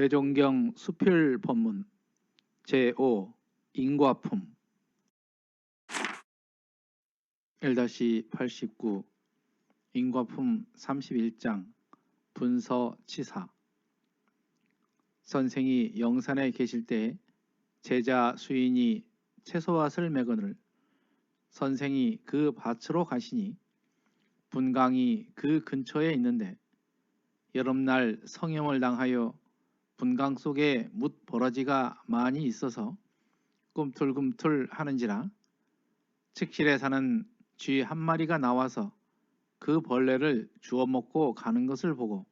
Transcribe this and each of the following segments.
대종경 수필 법문 제5 인과품. 1-89 인과품 31장 분서 치사. 선생이 영산에 계실 때 제자 수인이 채소밭을 매거늘 선생이 그 밭으로 가시니 분강이 그 근처에 있는데 여름날 성염을 당하여 분강 속에 묻 버러지가 많이 있어서 꿈틀꿈틀 하는지라 측실에 사는 쥐 한 마리가 나와서 그 벌레를 주워 먹고 가는 것을 보고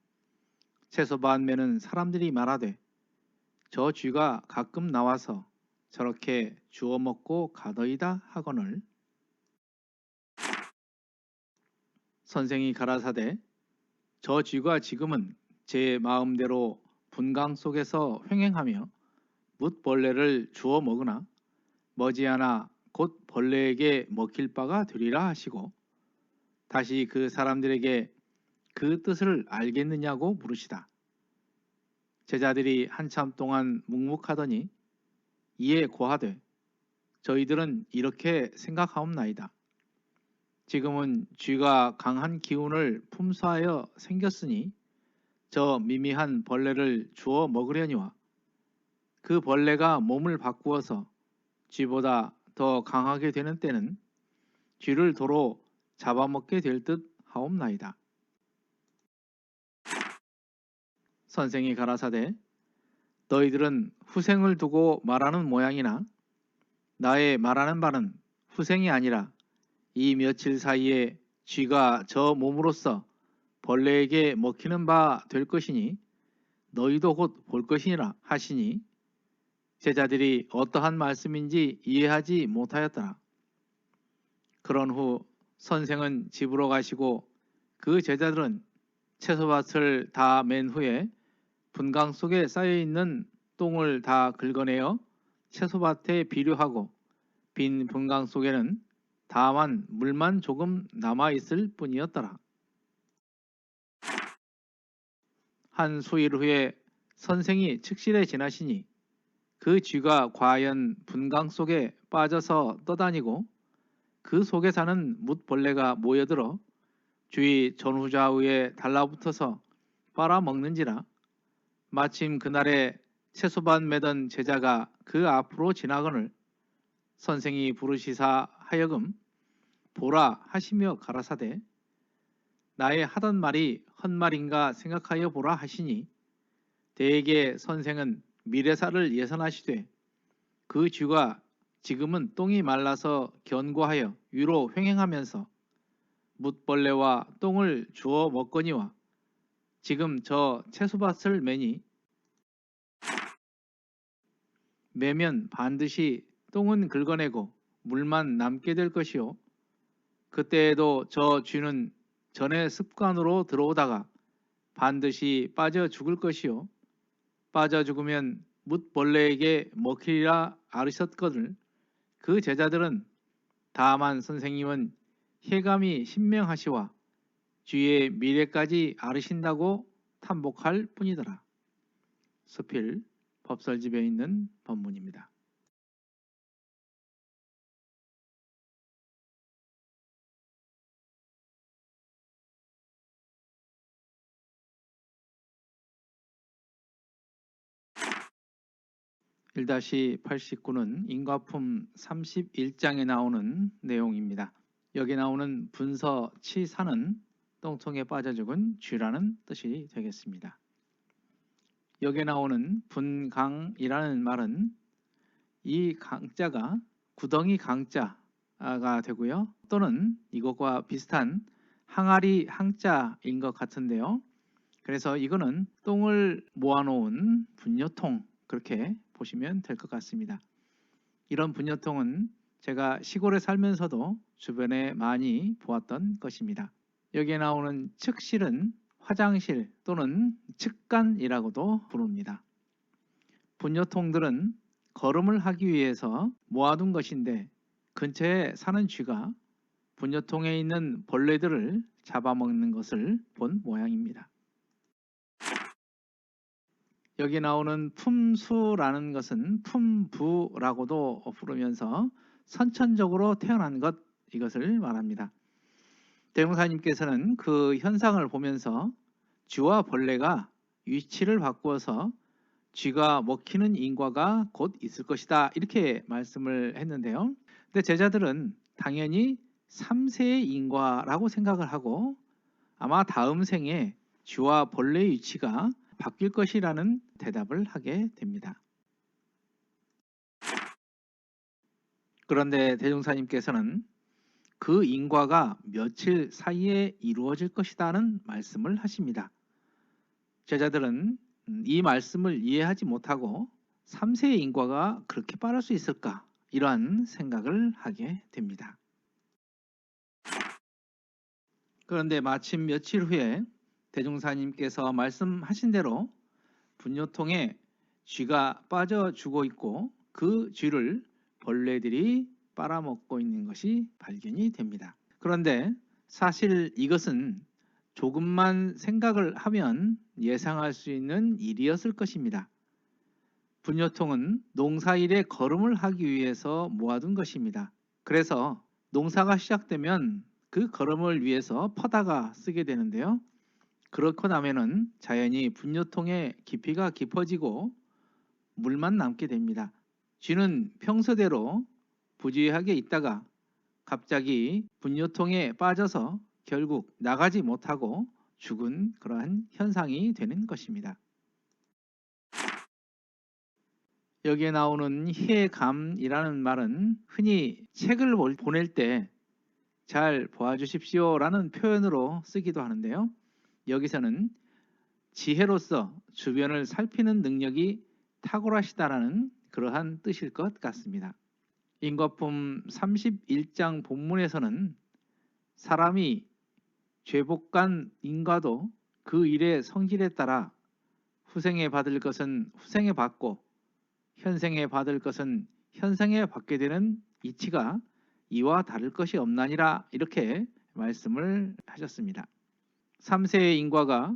채소밭 매는 사람들이 말하되 저 쥐가 가끔 나와서 저렇게 주워 먹고 가더이다 하거늘. 선생이 가라사대 저 쥐가 지금은 제 마음대로 분강 속에서 횡행하며 묻벌레를 주워 먹으나 머지않아 곧 벌레에게 먹힐 바가 되리라 하시고 다시 그 사람들에게 그 뜻을 알겠느냐고 물으시다. 제자들이 한참 동안 묵묵하더니 이에 고하되 저희들은 이렇게 생각하옵나이다. 지금은 쥐가 강한 기운을 품수하여 생겼으니 저 미미한 벌레를 주워 먹으려니와 그 벌레가 몸을 바꾸어서 쥐보다 더 강하게 되는 때는 쥐를 도로 잡아먹게 될 듯 하옵나이다. 선생이 가라사대 너희들은 후생을 두고 말하는 모양이나 나의 말하는 바는 후생이 아니라 이 며칠 사이에 쥐가 저 몸으로써 벌레에게 먹히는 바 될 것이니 너희도 곧 볼 것이니라 하시니 제자들이 어떠한 말씀인지 이해하지 못하였더라. 그런 후 선생은 집으로 가시고 그 제자들은 채소밭을 다 맨 후에 분강 속에 쌓여있는 똥을 다 긁어내어 채소밭에 비료하고 빈 분강 속에는 다만 물만 조금 남아있을 뿐이었더라. 한 수일 후에 선생이 측실에 지나시니 그 쥐가 과연 분강 속에 빠져서 떠다니고 그 속에 사는 묻벌레가 모여들어 주위 전후좌우에 달라붙어서 빨아먹는지라 마침 그날에 채소밭 매던 제자가 그 앞으로 지나거늘 선생이 부르시사 하여금 보라 하시며 가라사대 나의 하던 말이 헛말인가 생각하여 보라 하시니 대개 선생은 미래사를 예선하시되 그 쥐가 지금은 똥이 말라서 견고하여 위로 횡행하면서 묻벌레와 똥을 주워 먹거니와 지금 저 채소밭을 매니 매면 반드시 똥은 긁어내고 물만 남게 될 것이요. 그때에도 저 쥐는 전의 습관으로 들어오다가 반드시 빠져 죽을 것이요 빠져 죽으면 묻벌레에게 먹히리라 아르셨거늘 그 제자들은 다만 선생님은 혜감이 신명하시와 쥐의 미래까지 아르신다고 탐복할 뿐이더라. 서필 법설집에 있는 법문입니다. 1-89는 인과품 31장에 나오는 내용입니다. 여기 나오는 분서 치사는 똥통에 빠져 죽은 쥐라는 뜻이 되겠습니다. 여기 나오는 분강이라는 말은 이 강자가 구덩이 강자가 되고요. 또는 이것과 비슷한 항아리 항자인 것 같은데요. 그래서 이거는 똥을 모아놓은 분뇨통 그렇게 보시면 될 것 같습니다. 이런 분뇨통은 제가 시골에 살면서도 주변에 많이 보았던 것입니다. 여기에 나오는 측실은 화장실 또는 측간이라고도 부릅니다. 분뇨통들은 걸음을 하기 위해서 모아둔 것인데 근처에 사는 쥐가 분뇨통에 있는 벌레들을 잡아먹는 것을 본 모양입니다. 여기 나오는 품수라는 것은 품부라고도 부르면서 선천적으로 태어난 것 이것을 말합니다. 대명사님께서는 그 현상을 보면서 쥐와 벌레가 위치를 바꾸어서 쥐가 먹히는 인과가 곧 있을 것이다 이렇게 말씀을 했는데요. 근데 제자들은 당연히 3세의 인과라고 생각을 하고 아마 다음 생에 쥐와 벌레의 위치가 바뀔 것이라는 대답을 하게 됩니다. 그런데 대종사님께서는 그 인과가 며칠 사이에 이루어질 것이다는 말씀을 하십니다. 제자들은 이 말씀을 이해하지 못하고 3세의 인과가 그렇게 빠를 수 있을까 이러한 생각을 하게 됩니다. 그런데 마침 며칠 후에 대종사님께서 말씀하신 대로 분뇨통에 쥐가 빠져 죽어 있고 그 쥐를 벌레들이 빨아먹고 있는 것이 발견이 됩니다. 그런데 사실 이것은 조금만 생각을 하면 예상할 수 있는 일이었을 것입니다. 분뇨통은 농사일에 걸음을 하기 위해서 모아둔 것입니다. 그래서 농사가 시작되면 그 걸음을 위해서 퍼다가 쓰게 되는데요. 그렇고 나면은 자연히 분뇨통의 깊이가 깊어지고 물만 남게 됩니다. 쥐는 평소대로 부지하게 있다가 갑자기 분뇨통에 빠져서 결국 나가지 못하고 죽은 그러한 현상이 되는 것입니다. 여기에 나오는 해감이라는 말은 흔히 책을 보낼 때 잘 보아주십시오 라는 표현으로 쓰기도 하는데요. 여기서는 지혜로서 주변을 살피는 능력이 탁월하시다라는 그러한 뜻일 것 같습니다. 인과품 31장 본문에서는 사람이 죄복간 인과도 그 일의 성질에 따라 후생에 받을 것은 후생에 받고 현생에 받을 것은 현생에 받게 되는 이치가 이와 다를 것이 없나니라 이렇게 말씀을 하셨습니다. 3세의 인과가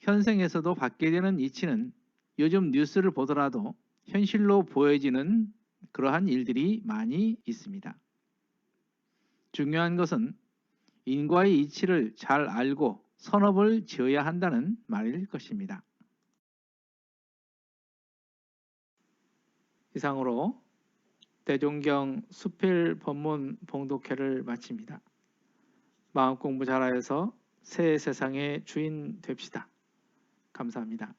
현생에서도 받게 되는 이치는 요즘 뉴스를 보더라도 현실로 보여지는 그러한 일들이 많이 있습니다. 중요한 것은 인과의 이치를 잘 알고 선업을 지어야 한다는 말일 것입니다. 이상으로 대종경 수필 법문 봉독회를 마칩니다. 마음 공부 잘하여서 새 세상의 주인 됩시다. 감사합니다.